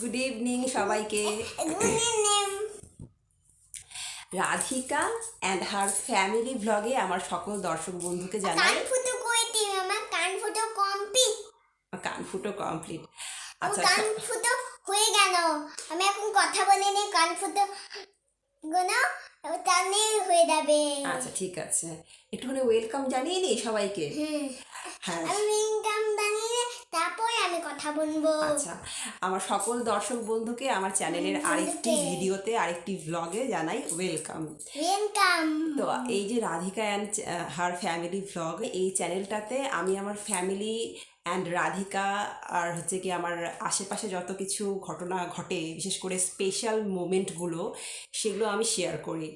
Good evening সবাইকে। Radhika and her family ব্লগে আমার সকল দর্শক বন্ধুকে জানাই কান ফুটো কমপ্লিট কান ফুটো কমপ্লিট ও আচ্ছা কান ফুটো হয়ে গেল। আমি এখন কথা বলে নি কান ফুটো গুলো তাহলে হয়ে যাবে। আচ্ছা ঠিক আছে। একটুখানি ওয়েলকাম জানিয়ে নি সবাইকে? হুম হ্যাঁ। আমি তারপরে আমি কথা বলব। আচ্ছা আমার সকল দর্শক বন্ধুকে আমার চ্যানেলের আরেকটি। ভিডিওতে আরেকটি ব্লগে জানাই ওয়েলকাম ওয়েলকাম তো এই যে Radhika and her family blog এই চ্যানেলটাতে আমি আমার ফ্যামিলি অ্যান্ড রাধিকা আর হচ্ছে কি আমার আশেপাশে যত কিছু ঘটনা ঘটে বিশেষ করে স্পেশাল মোমেন্টগুলো সেগুলো আমি শেয়ার করি।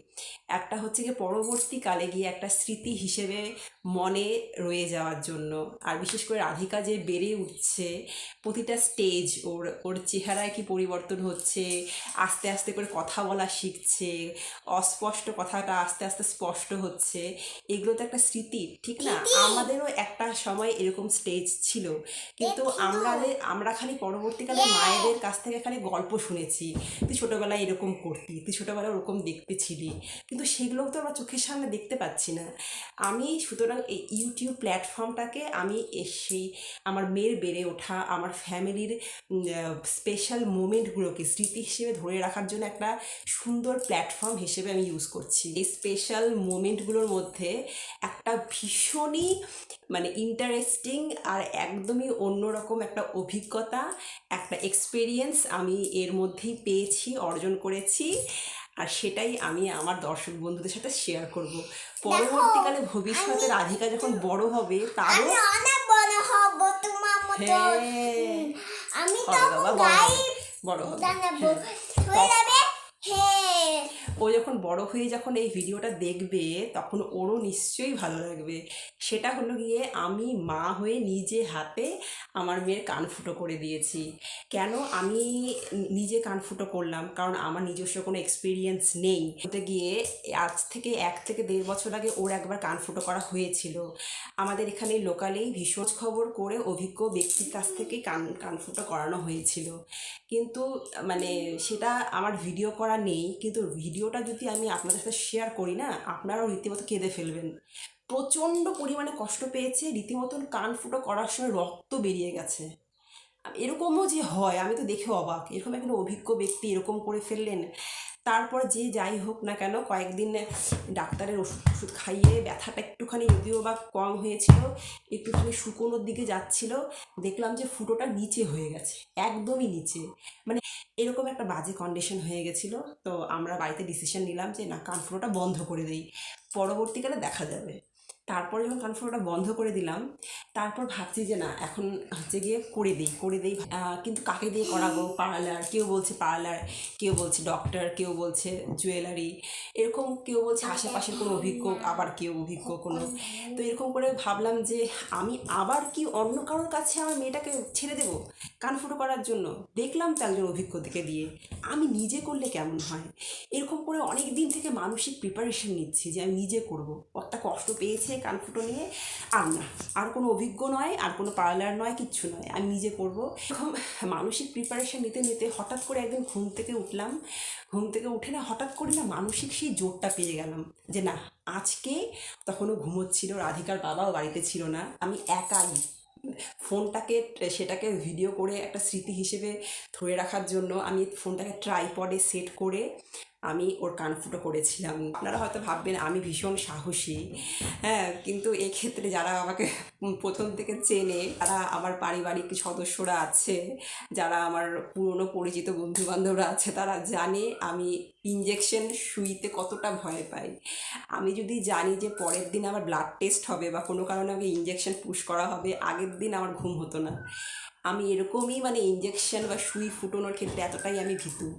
একটা হচ্ছে কি পরবর্তীকালে গিয়ে একটা স্মৃতি হিসেবে মনে রয়ে যাওয়ার জন্য। আর বিশেষ করে রাধিকা যে বেড়ে উঠছে প্রতিটা স্টেজ ওর ওর চেহারায় কি পরিবর্তন হচ্ছে আস্তে আস্তে করে কথা বলা শিখছে অস্পষ্ট কথাটা আস্তে আস্তে স্পষ্ট হচ্ছে এগুলো তো একটা স্মৃতি ঠিক না? আমাদেরও একটা সময় এরকম স্টেজ ছিল। কিন্তু আমরা আমরা খালি পরবর্তীকালে মায়েদের কাছ থেকে খালি গল্প শুনেছি। তুই ছোটোবেলায় এরকম করতি তুই ছোটোবেলায় ওরকম দেখতে ছিলি। কিন্তু সেগুলো তো আমরা চোখের সামনে দেখতে পাচ্ছি না। আমি সুতরাং এই ইউটিউব প্ল্যাটফর্মটাকে আমি সেই আমার মেয়ের বেড়ে ওঠা আমার ফ্যামিলির স্পেশাল মোমেন্টগুলোকে স্মৃতি হিসেবে ধরে রাখার জন্য একটা সুন্দর প্ল্যাটফর্ম হিসেবে আমি ইউজ করছি। এই স্পেশাল মোমেন্টগুলোর মধ্যে একটা ভীষণই মানে ইন্টারেস্টিং আর একদমই অন্যরকম একটা অভিজ্ঞতা একটা এক্সপিরিয়েন্স আমি এর মধ্যেই পেয়েছি অর্জন করেছি। আর সেটাই আমি আমার দর্শক বন্ধুদের সাথে শেয়ার করব। পরবর্তীকালে ভবিষ্যতে রাধিকা যখন বড় হবে তারও অনেক বড় হব তোমার মতো। আমি হবে বড় হবে, গাই বড় হবে। যাবে? হ্যাঁ ও যখন বড় হয়ে যখন এই ভিডিওটা দেখবে, তখন ওরও নিশ্চয়ই ভালো লাগবে। সেটা হলো গিয়ে আমি মা হয়ে নিজে হাতে আমার মেয়ের কান ফুটো করে দিয়েছি। কেন? আমি নিজে কান ফুটো করলাম, কারণ আমার নিজস্ব কোনো এক্সপিরিয়েন্স নেই। ওতে গিয়ে আজ থেকে এক থেকে দেড় বছর আগে ওর একবার কান ফুটো করা হয়েছিল। আমাদের এখানে লোকালেই ভীষণ খবর করে অভিজ্ঞ ব্যক্তির কাছ থেকে কান কান ফুটো করানো হয়েছিল। কিন্তু মানে সেটা আমার ভিডিও করা নেই, কিন্তু ভিডিওটা যদি আমি আপনাদের সাথে শেয়ার করি না, আপনারাও রীতিমতো কেঁদে ফেলবেন। প্রচণ্ড পরিমাণে কষ্ট পেয়েছে রীতিমতন কান ফুটো করার সময় রক্ত বেরিয়ে গেছে। এরকমও যে হয়, আমি তো দেখে অবাক। এরকম একজন অভিজ্ঞ ব্যক্তি এরকম করে ফেললেন। তারপর যে যাই হোক না কেন কয়েকদিন ডাক্তারের ওষুধ ওষুধ খাইয়ে ব্যথাটা একটুখানি যদিও বা কম হয়েছিল, একটুখানি শুকোনোর দিকে যাচ্ছিল, দেখলাম যে ফুটোটা নিচে হয়ে গেছে, একদমই নিচে। মানে এরকম একটা বাজে কন্ডিশন হয়ে গেছিল, তো আমরা বাড়িতে ডিসিশন নিলাম যে না, কান ফুটোটা বন্ধ করে দিই, পরবর্তীকালে দেখা যাবে। তারপরে যখন কানফুটোটা বন্ধ করে দিলাম, তারপর ভাবছি যে না, এখন হচ্ছে গিয়ে করে দিই করে দিই। কিন্তু কাকে দিয়ে করাবো? পার্লার, কেউ বলছে পার্লার, কেউ বলছে ডক্টর, কেউ বলছে জুয়েলারি, এরকম কেউ বলছে আশেপাশের কোনো অভিজ্ঞ, আবার কেউ অভিজ্ঞ কোনো। তো এরকম করে ভাবলাম যে আমি আবার কি অন্য কারোর কাছে আমার মেয়েটাকে ছেড়ে দেবো কান ফুটো করার জন্য? দেখলাম তো একজন অভিজ্ঞতাকে দিয়ে। আমি নিজে করলে কেমন হয়? এরকম করে অনেক দিন থেকে মানসিক প্রিপারেশন নিচ্ছি যে আমি নিজে করব। একটা কষ্ট পেয়েছে কান ফুটো নিয়ে আর না, আর কোনো অভিজ্ঞ নয়, আর কোনো পার্লার নয়, কিচ্ছু নয়। আমি নিজে করব। এরকম মানসিক প্রিপারেশন নিতে নিতে হঠাৎ করে একদিন ঘুম থেকে উঠলাম। ঘুম থেকে উঠে না হঠাৎ করে না মানসিক সেই জোরটা পেয়ে গেলাম যে না, আজকে তখনও ঘুমোচ্ছিল, রাধিকার বাবাও বাড়িতে ছিল না। আমি একাই ফোনটাকে, সেটাকে ভিডিও করে একটা স্মৃতি হিসেবে ধরে রাখার জন্য আমি ফোনটাকে ট্রাইপডে সেট করে আমি ওর কান ফুটো করেছিলাম। আপনারা হয়তো ভাববেন আমি ভীষণ সাহসী। হ্যাঁ কিন্তু এক্ষেত্রে যারা আমাকে প্রথম থেকে চেনে, তারা আমার পারিবারিক সদস্যরা আছে, যারা আমার পুরনো পরিচিত বন্ধু বান্ধবরা আছে, তারা জানে আমি ইঞ্জেকশন সুইতে কতটা ভয় পাই। আমি যদি জানি যে পরের দিন আমার ব্লাড টেস্ট হবে বা কোনো কারণে আমাকে ইঞ্জেকশন পুশ করা হবে, আগের দিন আমার ঘুম হতো না। আমি এরকমই মানে ইঞ্জেকশন বা সুই ফুটোনোর ক্ষেত্রে এতটাই আমি ভীতু।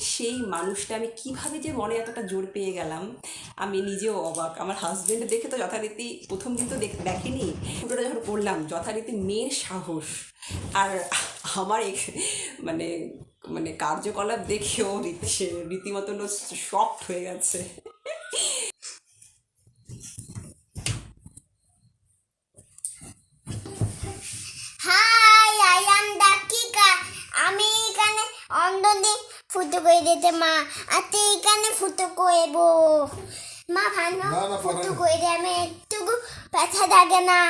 সেই মানুষটা আমি কীভাবে যে মনে এতটা জোর পেয়ে গেলাম, আমি নিজেও অবাক। আমার হাজব্যান্ড দেখে তো যথারীতি প্রথম দিন তো দেখ দেখেনি। ফুটোটা যখন করলাম, যথারীতি মেয়ের সাহস। আর আমার মানে মানে কার্যকলাপ দেখেও রীতি রীতিমতন শক্ট হয়ে গেছে। ফুটো করে দিতে মা। আর তো এইখানে ফুটো করব। মা ভালো ফুটো করে দে আমি একটু ব্যথা থাকে না।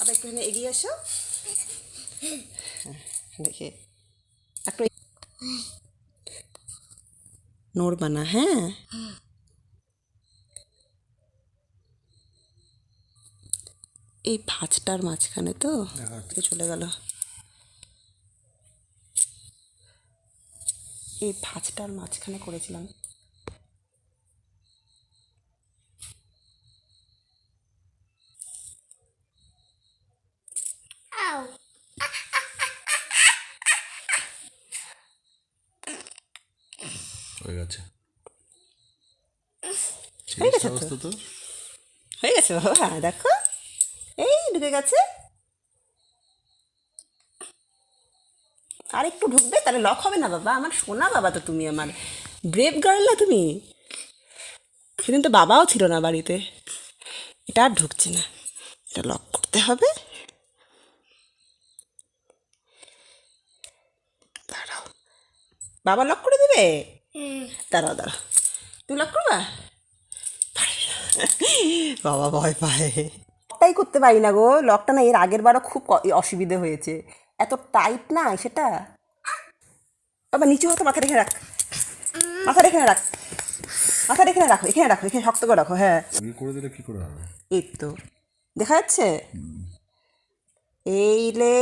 আবার একটু এখানে এগিয়ে আসো হ্যাঁ, দেখে একটু নড়বা না হ্যাঁ? এই ভাঁজটার মাঝখানে তো চলে গেল। এই ভাঁজটার মাঝখানে করেছিলাম। হয়ে গেছে। হয়ে গেছে তো। হয়ে গেছে বাবা দেখো। এই ঢুকে গেছে। আর একটু ঢুকবে তাহলে লক হবে না বাবা। আমার সোনা বাবা তো তুমি আমার। ব্রেভ গার্ল না তুমি? সেদিন তো বাবাও ছিল না বাড়িতে। এটা আর ঢুকছে না। এটা লক করতে হবে। দাঁড়াও। বাবা লক করে দেবে? দাঁড়াও দাঁড়াও। তুমি লক করবা? বাবা ভয় পায়। লকটাই করতে পারি না গো। লকটা না এর আগের বারও খুব অসুবিধে হয়েছে। এত টাইট না সেটা? বাবা নিচু হতো মাথা রেখে রাখ। মাথা রেখে রাখ। মাথা রেখে রাখো এখানে রাখো এখানে শক্ত করে রাখো হ্যাঁ। করে দিলে কি করে হবে? এই তো। দেখা যাচ্ছে? এই লে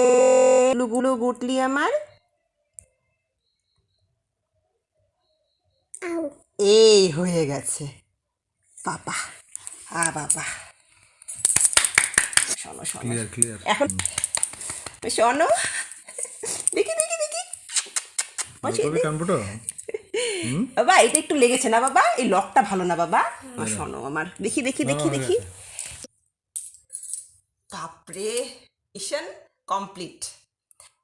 গুলো গুটলি আমার। এই হয়ে গেছে। বাবা আ বাবা। শোনো শোনো। ক্লিয়ার ক্লিয়ার এখন শোনো। দেখি দেখি দেখি। বাবা এটা একটু লেগেছে না বাবা? এই লকটা ভালো না বাবা? আমার শোনো আমার। দেখি দেখি দেখি দেখি। তাপরে ঈশান কমপ্লিট।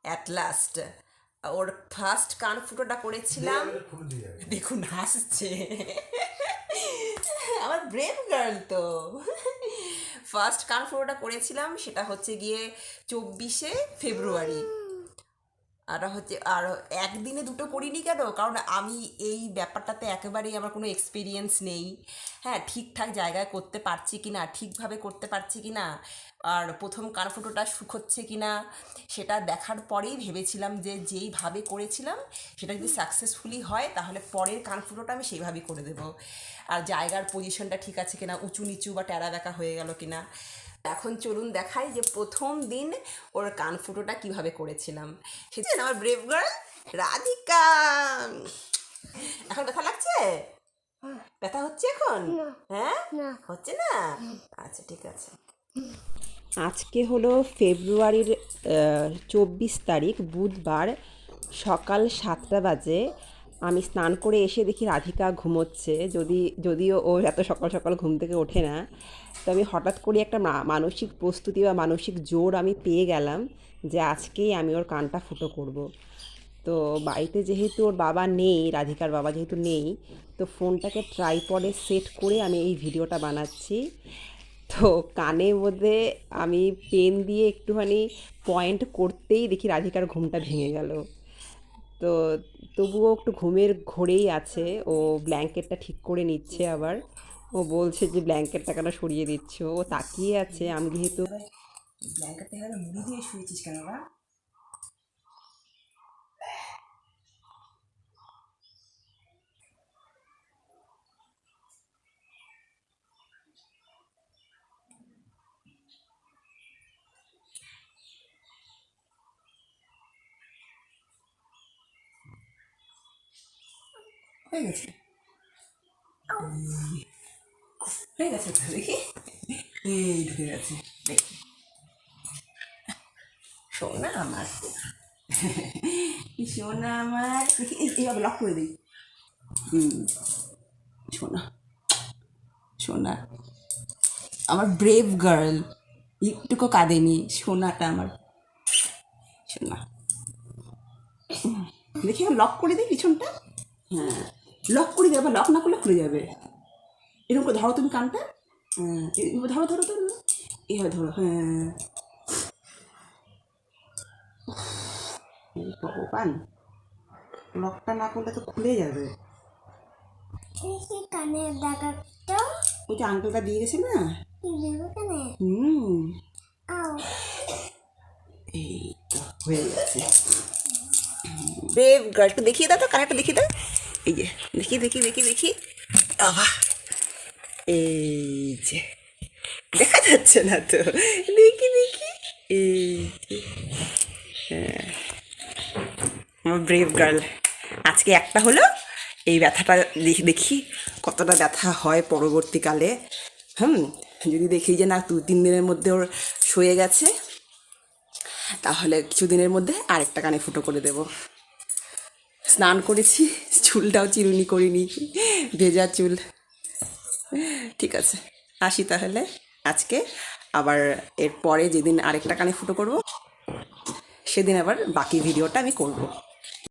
অ্যাট লাস্ট ওর ফার্স্ট কান ফুটোটা করেছিলাম। দেখুন হাসছে আমার ব্রেভ গার্ল তো। ফার্স্ট কান ফ্লোরটা করেছিলাম সেটা হচ্ছে গিয়ে চব্বিশে ফেব্রুয়ারি আর হচ্ছে, আর একদিনে দুটো করিনি কেন? কারণ আমি এই ব্যাপারটাতে একেবারেই আমার কোনো এক্সপিরিয়েন্স নেই। হ্যাঁ ঠিকঠাক জায়গায় করতে পারছি কি না ঠিকভাবে করতে পারছি কি না আর প্রথম কানফুটোটা হচ্ছে কি না সেটা দেখার পরেই ভেবেছিলাম যে যেইভাবে করেছিলাম, সেটা যদি সাকসেসফুলি হয়, তাহলে পরের কানফুটোটা আমি সেইভাবেই করে দেবো। আর জায়গার পজিশনটা ঠিক আছে কিনা, উঁচু নিচু বা টেরা বেঁকা হয়ে গেল কিনা এখন চলুন দেখাই যে প্রথম দিন ওর কান ফুটোটা কীভাবে করেছিলাম। সেদিন আমার ব্রেভ গার্ল রাধিকা। এখন ব্যথা লাগছে? ব্যথা হচ্ছে এখন? হ্যাঁ? হচ্ছে না? আচ্ছা ঠিক আছে। আজকে হলো ফেব্রুয়ারির চব্বিশ তারিখ বুধবার সকাল সাতটা বাজে। আমি স্নান করে এসে দেখি রাধিকা ঘুমোচ্ছে, যদি, যদিও ও এত সকাল সকাল ঘুম থেকে ওঠে না তো আমি হঠাৎ করে একটা মানসিক প্রস্তুতি বা মানসিক জোর আমি পেয়ে গেলাম যে আজকেই আমি ওর কানটা ফুটো করব। তো বাড়িতে যেহেতু ওর বাবা নেই, রাধিকার বাবা যেহেতু নেই, তো ফোনটাকে ট্রাইপডে সেট করে আমি এই ভিডিওটা বানাচ্ছি তো কানের মধ্যে আমি পেন দিয়ে একটুখানি পয়েন্ট করতেই দেখি রাধিকার ঘুমটা ভেঙে গেল তো তবুও একটু ঘুমের ঘোরেই আছে। ও ব্ল্যাঙ্কেটটা ঠিক করে নিচ্ছে আবার। ও বলছে যে ব্ল্যাঙ্কেটটা কেন সরিয়ে দিচ্ছ? ও তাকিয়ে আছে। আমি যেহেতু ব্ল্যাঙ্কেটটা মুড়ি দিয়ে শুয়েছিস কেন বা? হয়ে গেছে। হয়ে গেছে দেখি এই গেছে, দেখি। সোনা আমার। সোনা আমার। দেখি এই- এইভাবে লক করে দিই। হুম সোনা। সোনা। আমার ব্রেভ গার্ল একটুকু কাঁদেনি সোনাটা আমার। সোনা। দেখি লক করে দিই পিছনটা? হ্যাঁ। লক করে দেবে লক না করলে খুলে যাবে। এরকম করে ধরো তুমি কানটা। হ্যাঁ ধরো ধরো ধরো এইভাবে ধরো হ্যাঁ। লকটা না করলে তো খুলে যাবে। কানের দাগাটা ওই যে আঙ্কেলটা দিয়ে গেছে না? হুম। এই তো হয়ে গেছে। ব্রেভ গার্ল একটু দেখিয়ে দাও তো কানেরটা দেখিয়ে দাও। এই যে, দেখি দেখি দেখি দেখি। আবা এই যে, দেখা যাচ্ছে না তো। দেখি দেখি। এই যে হ্যাঁ। আমার ব্রেভ গার্ল আজকে একটা হলো, এই ব্যথাটা দেখি দেখি কতটা ব্যথা হয় পরবর্তীকালে। হুম, যদি দেখি যে না দু তিন দিনের মধ্যে ওর শুয়ে গেছে, তাহলে কিছুদিনের মধ্যে আরেকটা কানে ফুটো করে দেব। স্নান করেছি, চুলটাও চিরুনি করিনি, ভেজা চুল। ঠিক আছে, আসি তাহলে। আজকে আবার এর পরে যেদিন আরেকটা কানে ফুটো করব, সেদিন আবার বাকি ভিডিওটা আমি করব।